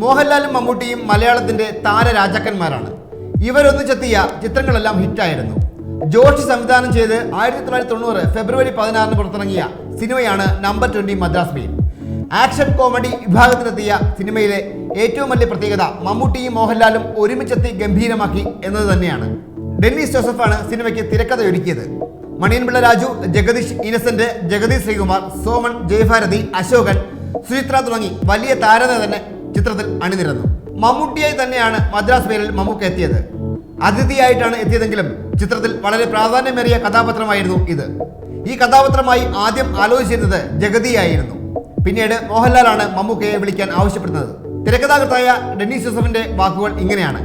മോഹൻലാലും മമ്മൂട്ടിയും മലയാളത്തിന്റെ താരരാജാക്കന്മാരാണ്. ഇവരൊന്നിച്ചെത്തിയ ചിത്രങ്ങളെല്ലാം ഹിറ്റായിരുന്നു. ജോഷി സംവിധാനം ചെയ്ത് ആയിരത്തി തൊള്ളായിരത്തി തൊണ്ണൂറ് ഫെബ്രുവരി പതിനാറിന് പുറത്തിറങ്ങിയ സിനിമയാണ് number twenty Madras mail action comedy വിഭാഗത്തിലെത്തിയ സിനിമയിലെ ഏറ്റവും വലിയ പ്രത്യേകത മമ്മൂട്ടിയും മോഹൻലാലും ഒരുമിച്ചെത്തി ഗംഭീരമാക്കി എന്നത് തന്നെയാണ്. ഡെന്നിസ് ജോസഫാണ് സിനിമയ്ക്ക് തിരക്കഥ ഒരുക്കിയത് മണിയൻപിള്ള രാജു ജഗദീഷ് ഇനസെന്റ് ജഗദീഷ് ശ്രീകുമാർ സോമൻ ജയഭാരതി അശോകൻ സുചിത്ര തുടങ്ങി വലിയ താരത തന്നെ ചിത്രത്തിൽ അണിനിരന്നു. മമ്മൂട്ടിയായി തന്നെയാണ് മദ്രാസ് പേരിൽ മമ്മൂക്ക എത്തിയത്. അതിഥിയായിട്ടാണ് എത്തിയതെങ്കിലും ചിത്രത്തിൽ വളരെ പ്രാധാന്യമേറിയ കഥാപാത്രമായിരുന്നു ഇത്. ഈ കഥാപാത്രമായി ആദ്യം ആലോചിച്ചിരുന്നത് ജഗതിയായിരുന്നു. പിന്നീട് മോഹൻലാലാണ് മമ്മൂക്കയെ വിളിക്കാൻ ആവശ്യപ്പെടുന്നത്. തിരക്കഥാകൃത്തായ ഡെന്നീസ് ജോസഫിന്റെ വാക്കുകൾ ഇങ്ങനെയാണ്.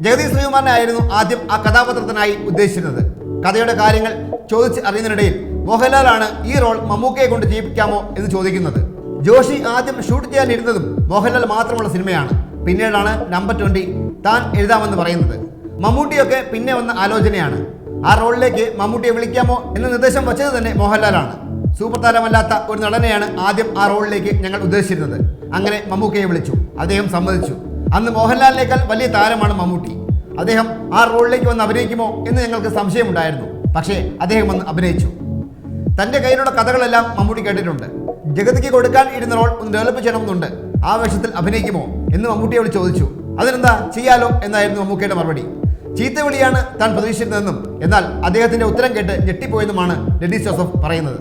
ജഗതി ശ്രീകുമാറിനെ ആയിരുന്നു ആദ്യം ആ കഥാപാത്രത്തിനായി ഉദ്ദേശിച്ചിരുന്നത്. കഥയുടെ കാര്യങ്ങൾ ചോദിച്ച് അറിയുന്നതിനിടയിൽ മോഹൻലാലാണ് ഈ റോൾ മമ്മൂക്കയെ കൊണ്ട് ചെയ്യിപ്പിക്കാമോ എന്ന് ചോദിക്കുന്നത്. ജോഷി ആദ്യം ഷൂട്ട് ചെയ്യാനിരുന്നതും മോഹൻലാൽ മാത്രമുള്ള സിനിമയാണ്. പിന്നീടാണ് നമ്പർ ട്വന്റി താൻ എഴുതാമെന്ന് പറയുന്നത്. മമ്മൂട്ടിയൊക്കെ പിന്നെ വന്ന ആലോചനയാണ്. ആ റോളിലേക്ക് മമ്മൂട്ടിയെ വിളിക്കാമോ എന്ന നിർദ്ദേശം വച്ചത് തന്നെ മോഹൻലാലാണ്. സൂപ്പർ താരമല്ലാത്ത ഒരു നടനെയാണ് ആദ്യം ആ റോളിലേക്ക് ഞങ്ങൾ ഉദ്ദേശിച്ചിരുന്നത്. അങ്ങനെ മമ്മൂക്കയെ വിളിച്ചു. അദ്ദേഹം സമ്മതിച്ചു. അന്ന് മോഹൻലാലിനേക്കാൾ വലിയ താരമാണ് മമ്മൂട്ടി. അദ്ദേഹം ആ റോളിലേക്ക് വന്ന് അഭിനയിക്കുമോ എന്ന് ഞങ്ങൾക്ക് സംശയമുണ്ടായിരുന്നു. പക്ഷേ അദ്ദേഹം വന്ന് അഭിനയിച്ചു. തന്റെ കയ്യിലുള്ള കഥകളെല്ലാം മമ്മൂട്ടി കേട്ടിട്ടുണ്ട്. ജഗതിക്ക് കൊടുക്കാൻ ഇരുന്ന റോൾ ഒന്ന് ഡെവലപ്പ് ചെയ്യണമെന്നുണ്ട് ആ വേഷത്തിൽ അഭിനയിക്കുമോ എന്ന് മമ്മൂട്ടിയോട് ചോദിച്ചു. അതിനെന്താ ചെയ്യാലോ എന്നായിരുന്നു മമ്മൂക്കയുടെ മറുപടി. ചീത്ത വിളിയാണ് താൻ പ്രതീക്ഷിച്ചിരുന്നതെന്നും എന്നാൽ അദ്ദേഹത്തിന്റെ ഉത്തരം കേട്ട് ഞെട്ടിപ്പോയെന്നുമാണ് ഡെന്നിസ് ജോസഫ് പറയുന്നത്.